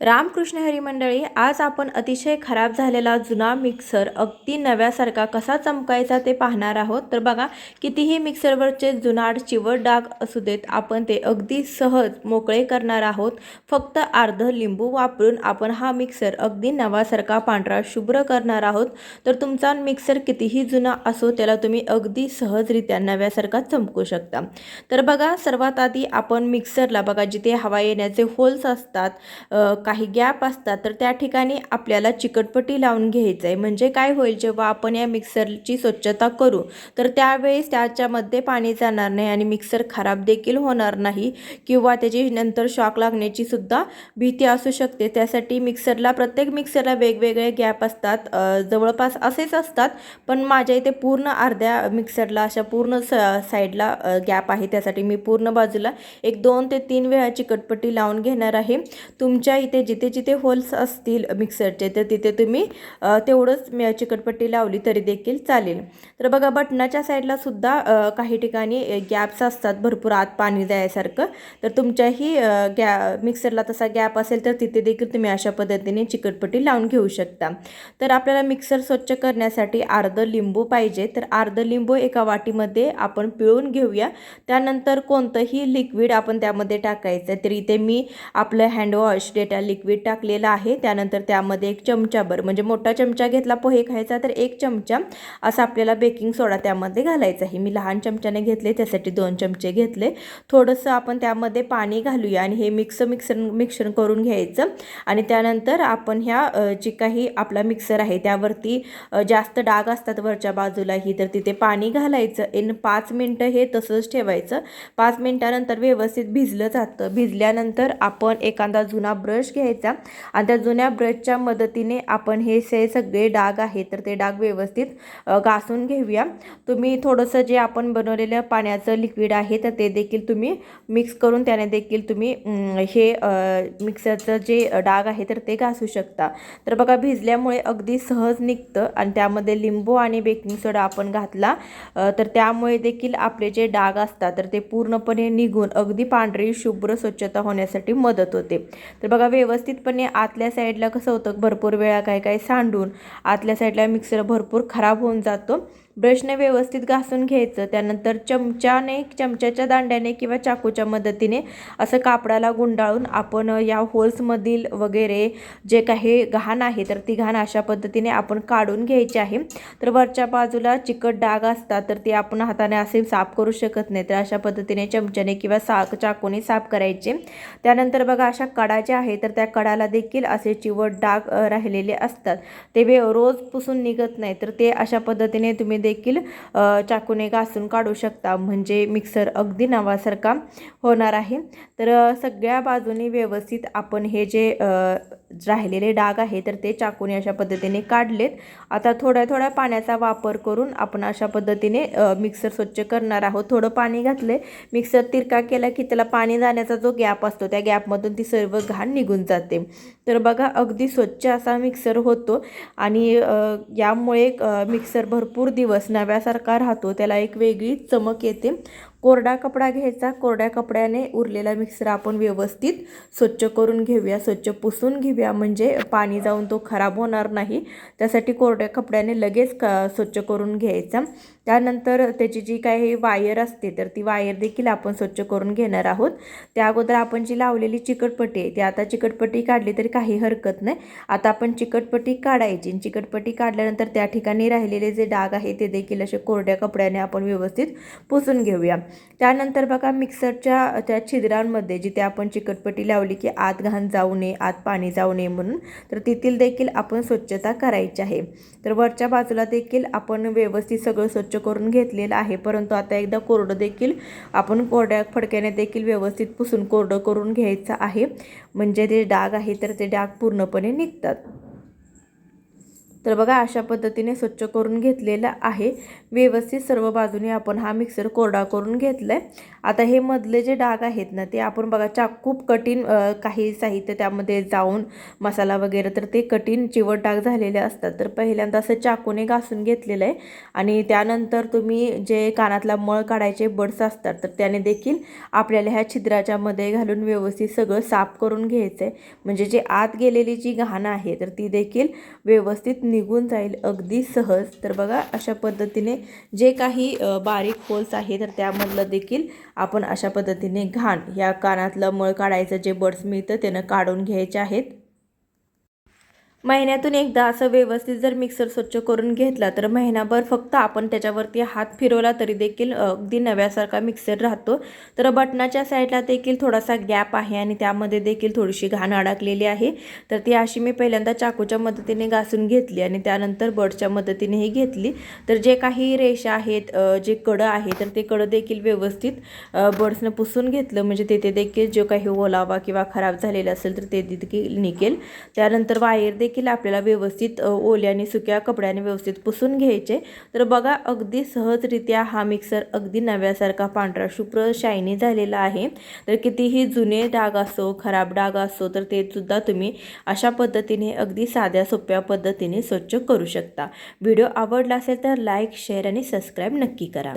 रामकृष्ण हरी मंडळी आज आपण अतिशय खराब झालेला जुना मिक्सर अगदी नव्यासारखा कसा चमकायचा ते पाहणार आहोत. तर बघा कितीही मिक्सरवरचे जुनाट चिवट डाग असू देत आपण ते अगदी सहज मोकळे करणार आहोत. फक्त अर्ध लिंबू वापरून आपण हा मिक्सर अगदी नवासारखा पांढरा शुभ्र करणार आहोत. तर तुमचा मिक्सर कितीही जुना असो त्याला तुम्ही अगदी सहजरित्या नव्यासारखा चमकू शकता. तर बघा सर्वात आधी आपण मिक्सरला बघा जिथे हवा येण्याचे होल्स असतात काही गॅप असतात तर त्या ठिकाणी आपल्याला चिकटपट्टी लावून घ्यायचं आहे म्हणजे काय होईल जेव्हा आपण या मिक्सरची स्वच्छता करू तर त्यावेळेस त्याच्यामध्ये पाणी जाणार नाही आणि मिक्सर खराब देखील होणार नाही किंवा त्याची नंतर शॉक लागण्याची सुद्धा भीती असू शकते. त्यासाठी मिक्सरला प्रत्येक मिक्सरला वेगवेगळे गॅप असतात. जवळपास असेच असतात पण माझ्या इथे पूर्ण अर्ध्या मिक्सरला अशा पूर्ण स साईडला गॅप आहे. त्यासाठी मी पूर्ण बाजूला एक दोन ते तीन वेळा चिकटपट्टी लावून घेणार आहे. तुमच्या इथे जिथे जिथे होल्स असतील मिक्सरचे तर तिथे तुम्ही तेवढंच मी चिकटपट्टी लावली तरी देखील चालेल. तर बघा बटनाच्या साईडला सुद्धा काही ठिकाणी गॅप्स असतात भरपूर आत पाणी जायसारखं. तर तुमच्याही गॅ मिक्सरला तसा गॅप असेल तर तिथे देखील तुम्ही अशा पद्धतीने चिकटपट्टी लावून घेऊ शकता. तर आपल्याला मिक्सर स्वच्छ करण्यासाठी अर्ध लिंबू पाहिजे. तर अर्ध लिंबू एका वाटीमध्ये आपण पिळून घेऊया. त्यानंतर कोणतंही लिक्विड आपण त्यामध्ये टाकायचं तर इथे मी आपलं हँडवॉश डेटा लिक्विड टाकलेलं आहे. त्यानंतर त्यामध्ये एक चमचाभर म्हणजे मोठा चमचा घेतला पोहे खायचा तर एक चमचा असा आपल्याला बेकिंग सोडा त्यामध्ये घालायचा आहे. मी लहान चमच्याने घेतले त्यासाठी दोन चमचे घेतले. थोडंसं आपण त्यामध्ये पाणी घालूया आणि हे मिक्स मिक्सर मिक्सर करून घ्यायचं. आणि त्यानंतर आपण ह्या जी काही आपला मिक्सर आहे त्यावरती जास्त डाग असतात वरच्या बाजूलाही तर तिथे पाणी घालायचं. इन पाच मिनटं हे तसंच ठेवायचं. पाच मिनटानंतर व्यवस्थित भिजलं जातं. भिजल्यानंतर आपण एखादा जुना ब्रश घ्यायचा. आणि त्या जुन्या ब्रशच्या मदतीने आपण हे से सगळे डाग आहेत तर ते डाग व्यवस्थित घासून घेऊया. तुम्ही थोडंसं जे आपण बनवलेलं पाण्याचं लिक्विड आहे तर ते देखील तुम्ही मिक्स करून त्याने देखील तुम्ही हे मिक्सरचं जे डाग आहे तर ते घासू शकता. तर बघा भिजल्यामुळे अगदी सहज निघतं आणि त्यामध्ये लिंबू आणि बेकिंग सोडा आपण घातला तर त्यामुळे देखील आपले जे डाग असतात तर ते पूर्णपणे निघून अगदी पांढरी शुभ्र स्वच्छता होण्यासाठी मदत होते. तर बघा व्यवस्थितपणे आतल्या साईडला कसं होतं भरपूर वेळा काय काय सांडून आतल्या साईडला मिक्सर भरपूर खराब होऊन जातो. ब्रशने व्यवस्थित घासून घ्यायचं. त्यानंतर चमच्याने चमच्याच्या दांड्याने किंवा चाकूच्या मदतीने असं कापडाला गुंडाळून आपण या होल्समधील वगैरे जे काही घाण आहे तर ती घाण अशा पद्धतीने आपण काढून घ्यायची आहे. तर वरच्या बाजूला चिकट डाग असतात तर ते आपण हाताने असे साफ करू शकत नाही. तर अशा पद्धतीने चमच्याने किंवा सा चाकूने साफ करायचे. त्यानंतर बघा अशा कडा ज्या आहे तर त्या कडाला देखील असे चिवट डाग राहिलेले असतात. ते वे रोज पुसून निघत नाही तर ते अशा पद्धतीने तुम्ही देखील चाकूने घासून काढू शकता. म्हणजे मिक्सर अगदी नवासारखा होणार आहे. तर सगळ्या बाजूने व्यवस्थित आपण हे जे राहिलेले डाग आहे तर ते चाकूने अशा पद्धतीने काढलेत. आता थोड्या थोड्या पाण्याचा वापर करून आपण अशा पद्धतीने मिक्सर स्वच्छ करणार आहोत. थोडं पाणी घातले मिक्सर तिरका केला की त्याला पाणी जाण्याचा जो गॅप असतो त्या गॅपमधून ती सर्व घाण निघून जाते. तर बघा अगदी स्वच्छ असा मिक्सर होतो आणि यामुळे मिक्सर भरपूर दिवस नव्यासारखा राहतो. त्याला एक वेगळी चमक येते. कोरडा कपडा घ्यायचा. कोरड्या कपड्याने उरलेला मिक्सर आपण व्यवस्थित स्वच्छ करून घेऊया. स्वच्छ पुसून घेऊया. म्हणजे पाणी जाऊन तो खराब होणार नाही. त्यासाठी कोरड्या कपड्याने लगेच क स्वच्छ करून घ्यायचा. त्यानंतर त्याची जी काही वायर असते तर ती वायर देखील आपण स्वच्छ करून घेणार आहोत. त्या अगोदर आपण जी लावलेली चिकटपट्टी आहे ती आता चिकटपट्टी काढली तरी काही हरकत नाही. आता आपण चिकटपट्टी काढायची. आणि चिकटपट्टी काढल्यानंतर त्या ठिकाणी राहिलेले जे डाग आहे ते देखील असे कोरड्या कपड्याने आपण व्यवस्थित पुसून घेऊया. त्यानंतर बघा मिक्सरच्या त्या छिद्रांमध्ये जिथे आपण चिकटपट्टी लावली की आत घाण जाऊ नये आत पाणी जाऊ नये म्हणून तर तेथील देखील आपण स्वच्छता करायची आहे. तर वरच्या बाजूला देखील आपण व्यवस्थित सगळं स्वच्छ करून घेतलेलं आहे. परंतु आता एकदा कोरडं देखील आपण कोरड्या फडक्याने देखील व्यवस्थित पुसून कोरडं करून घ्यायचं आहे. म्हणजे ते डाग आहे तर ते डाग पूर्णपणे निघतात. तर बघा अशा पद्धतीने स्वच्छ करून घेतलेलं आहे. व्यवस्थित सर्व बाजूने आपण हा मिक्सर कोरडा करून घेतला आहे आता हे मधले जे डाग आहेत ना ते आपण बघा चा खूप कठीण काही साहित्य त्यामध्ये जाऊन मसाला वगैरे तर ते कठीण चिवट डाग झालेले असतात. तर पहिल्यांदा असं चाकूने घासून घेतलेलं आहे. आणि त्यानंतर तुम्ही जे कानातला मळ काढायचे बड्स असतात तर त्याने देखील आपल्याला ह्या छिद्राच्या मध्ये घालून व्यवस्थित सगळं साफ करून घ्यायचं आहे म्हणजे जे आत गेलेली जी घाण आहे तर ती देखील व्यवस्थित निघून जाईल अगदी सहज. तर बघा अशा पद्धतीने जे काही बारीक होल्स आहे तर त्यामधलं देखील आपण अशा पद्धतीने घाण या कानातलं मळ काढायचं जे बड्स मिळतं त्यानं काढून घ्यायचे आहेत. महिन्यातून एकदा असं व्यवस्थित जर मिक्सर स्वच्छ करून घेतला तर महिनाभर फक्त आपण त्याच्यावरती हात फिरवला तरी देखील अगदी नव्यासारखा मिक्सर राहतो. तर बटनाच्या साईडला देखील थोडासा गॅप आहे आणि त्यामध्ये देखील थोडीशी घाण अडकलेली आहे. तर ती अशी मी पहिल्यांदा चाकूच्या मदतीने घासून घेतली आणि त्यानंतर बडच्या मदतीनेही घेतली. तर जे काही रेषा आहेत जे कडं आहे तर ते कडं देखील व्यवस्थित बड्सनं पुसून घेतलं. म्हणजे तेथे देखील जो काही ओलावा किंवा खराब झालेला असेल तर ते देखील निघेल. त्यानंतर वायर देखील देखील आपल्याला व्यवस्थित ओल्याने सुक्या कपड्याने व्यवस्थित पुसून घ्यायचे. तर बघा अगदी सहजरित्या हा मिक्सर अगदी नव्यासारखा पांढरा शुभ्र शायनी झालेला आहे. तर कितीही जुने डाग असो खराब डाग असो तर ते सुद्धा तुम्ही अशा पद्धतीने अगदी साध्या सोप्या पद्धतीने स्वच्छ करू शकता. व्हिडिओ आवडला असेल तर लाईक शेअर आणि सबस्क्राईब नक्की करा.